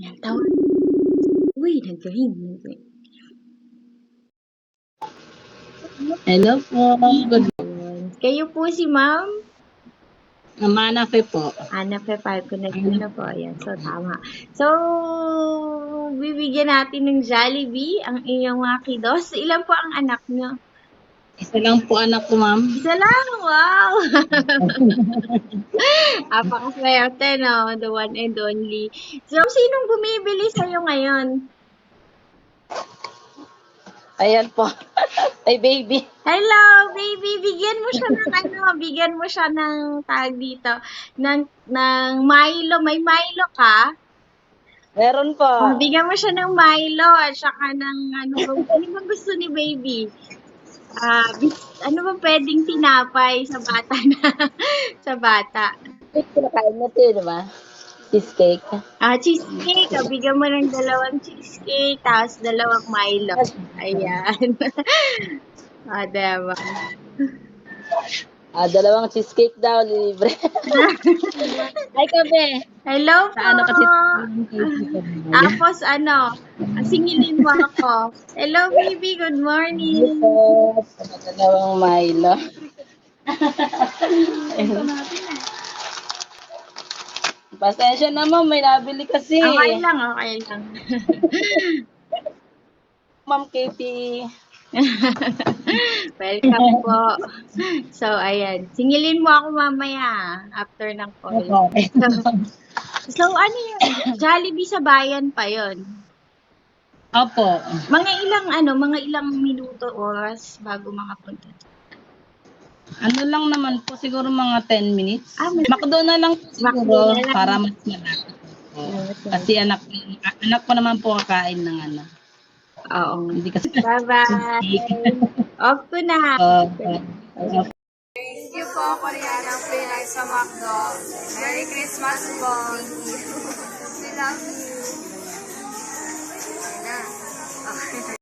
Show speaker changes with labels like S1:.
S1: Yan, tawag. Uy, nag-ring. nag-ring.
S2: Hello po. Good.
S1: Kayo po si Ma'am
S2: Manafe po.
S1: Ana P5 connected na po. Ayan, so tama. So, bibigyan natin ng Jollibee ang iyong mga kiddos. Ilan po ang anak niyo?
S2: Isa lang po anak ko, ma'am.
S1: Isa lang, wow! Apakaswerte, no? The one and only. So, sinong bumibili sa'yo ngayon?
S2: Ayan po. Ay, baby.
S1: Hello, baby! Bigyan mo siya ng ano, bigyan mo siya ng tag dito, ng, ng Milo. May Milo ka?
S2: Meron po.
S1: Oh, bigyan mo siya ng Milo at saka ng ano, ba- ano bang gusto ni baby? Ah, bis- ano bang pwedeng tinapay sa bata na sa bata?
S2: Kinakain mo ito, di ba? Cheesecake.
S1: Ah, cheesecake. Ah, bigyan mo ng dalawang cheesecake, tapos dalawang Milo. Ayan. ah, diba?
S2: Ah, dalawang cheesecake daw, libre. Ay, kabe.
S1: Hello po.
S2: Sa ano kasi?
S1: Tapos ano, singilin mo ako. Hello, baby. Good morning.
S2: Po. Dalawang Milo. Pasensya na, ma'am. May nabili kasi.
S1: Okay lang, okay lang.
S2: Ma'am Katie.
S1: Welcome po. So, ayan. Singilin mo ako mamaya after ng call. So, ano yun? Jollibee sa bayan pa yon.
S2: Opo.
S1: Mga ilang ano, mga ilang minuto, oras bago makapunta.
S2: Ano lang naman po, siguro mga 10 minutes.
S1: Ah, may-
S2: Makdo na lang po siguro
S1: na lang.
S2: para mas malapit. Kasi anak anak ko naman po kakain ng ano.
S1: Oo.
S2: Hindi kasi
S1: Bye-bye. Off ko na.
S2: uh,
S3: Thank you po, Koreanang Pinay sa McDo. Merry Christmas po. We love you.